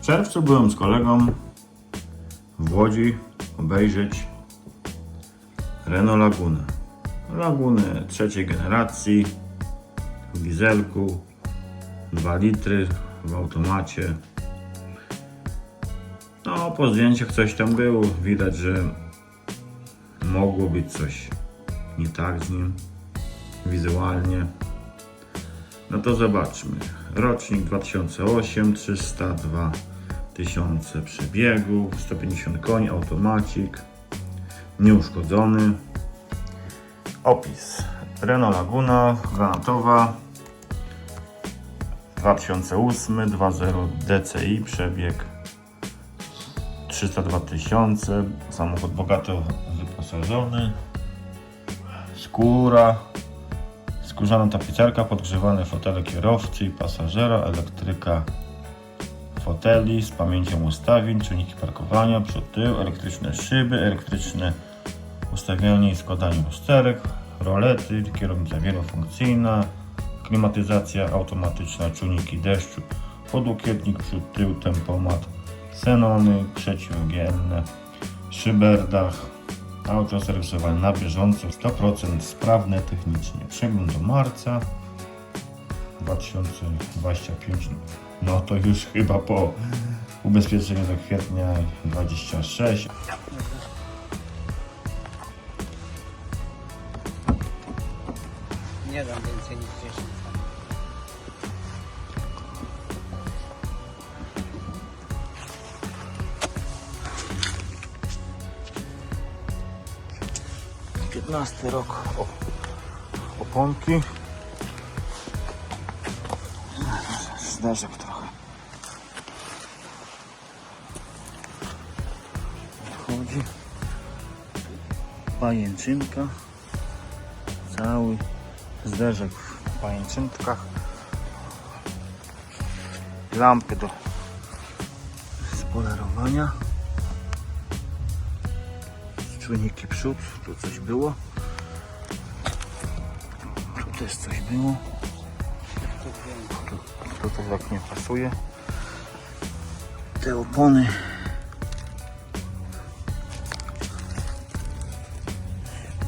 W czerwcu byłem z kolegą w Łodzi obejrzeć Renault Lagunę. Lagunę trzeciej generacji w dieselku 2 litry w automacie. No, po zdjęciach coś tam było. Widać, że mogło być coś nie tak z nim wizualnie. No to zobaczmy. Rocznik 2008, 302 tysiące przebiegu, 150 koni, automacik, nieuszkodzony. Opis. Renault Laguna, granatowa, 2008, 2.0 DCI, przebieg 302 tysiące, samochód bogato wyposażony, skóra, skórzana tapicerka, podgrzewane fotele kierowcy i pasażera, elektryka foteli z pamięcią ustawień, czujniki parkowania, przód, tył, elektryczne szyby, elektryczne ustawianie i składanie lusterek, rolety, kierownica wielofunkcyjna, klimatyzacja automatyczna, czujniki deszczu, podłokietnik, przód, tył, tempomat, xenony, przeciwgienne, szyberdach, auto serwisowane na bieżąco, 100% sprawne technicznie. Przegląd do marca 2025, no to już chyba po ubezpieczeniu do kwietnia 26. Nie dam więcej niż 10. Piętnasty rok o, oponki. Zderzek trochę. Wchodzi. Pajęczynka. Cały zderzek w pajęczynkach. Lampy do spolerowania. Czujniki przód, tu coś było. Tu też coś było. Tu też tak nie pasuje. Te opony.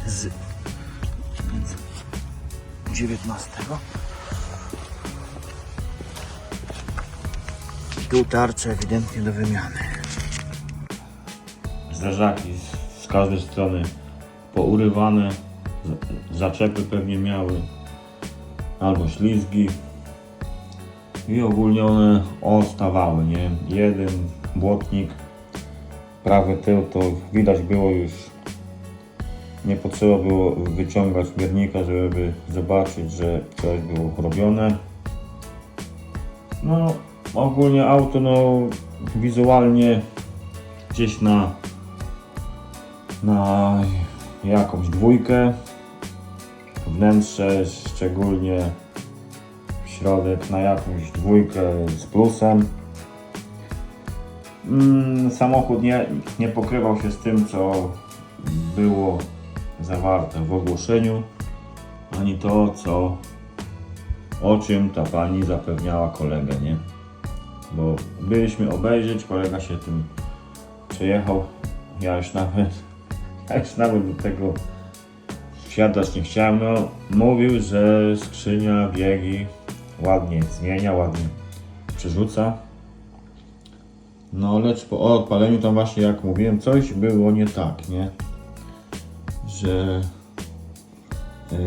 Z 19. Tu tarcze ewidentnie do wymiany. Zderzaki z, z każdej strony pourywane, zaczepy pewnie miały albo ślizgi i ogólnie one ostawały, nie? Jeden błotnik, prawy tył to widać było już nie potrzeba było wyciągać miernika, żeby zobaczyć, że coś było robione. No ogólnie auto no wizualnie gdzieś na na jakąś dwójkę. Wnętrze szczególnie środek na jakąś dwójkę z plusem. Mm, samochód nie, nie pokrywał się z tym, co było zawarte w ogłoszeniu, ani to, co o czym ta pani zapewniała kolegę, nie? Bo byliśmy obejrzeć, kolega się tym przejechał. Ja już nawet, ja już nawet do tego wsiadać nie chciałem. No, mówił, że skrzynia biegi ładnie zmienia, ładnie przerzuca. No lecz po odpaleniu tam właśnie jak mówiłem, coś było nie tak, nie? Że yy,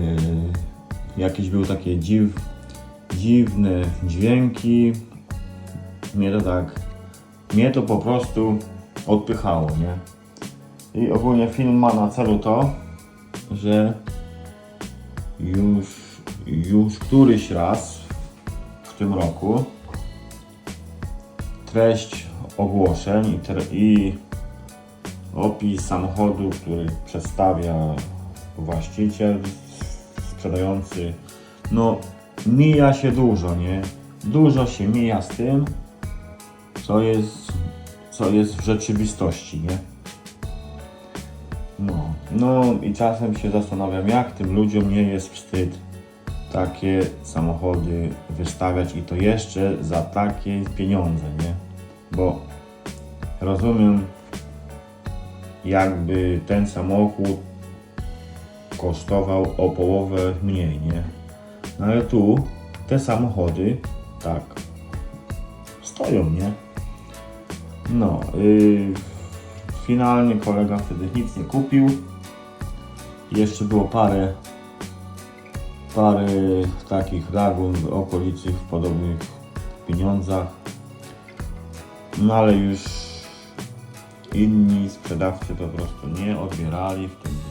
jakieś były takie dziw, dziwne dźwięki. Mnie to tak, mnie to po prostu odpychało, nie? I ogólnie film ma na celu to, że już, już któryś raz w tym roku treść ogłoszeń i, i opis samochodu, który przedstawia właściciel, sprzedający, no mija się dużo, nie? Dużo się mija z tym, co jest, co jest w rzeczywistości, nie? No, no i czasem się zastanawiam, jak tym ludziom nie jest wstyd takie samochody wystawiać i to jeszcze za takie pieniądze, nie? bo rozumiem, jakby ten samochód kosztował o połowę mniej, nie? No ale tu te samochody, tak, stoją, nie? No, yy, finalnie kolega wtedy nic nie kupił. Jeszcze było parę, parę takich lagun w okolicy w podobnych pieniądzach. No ale już inni sprzedawcy po prostu nie odbierali w tym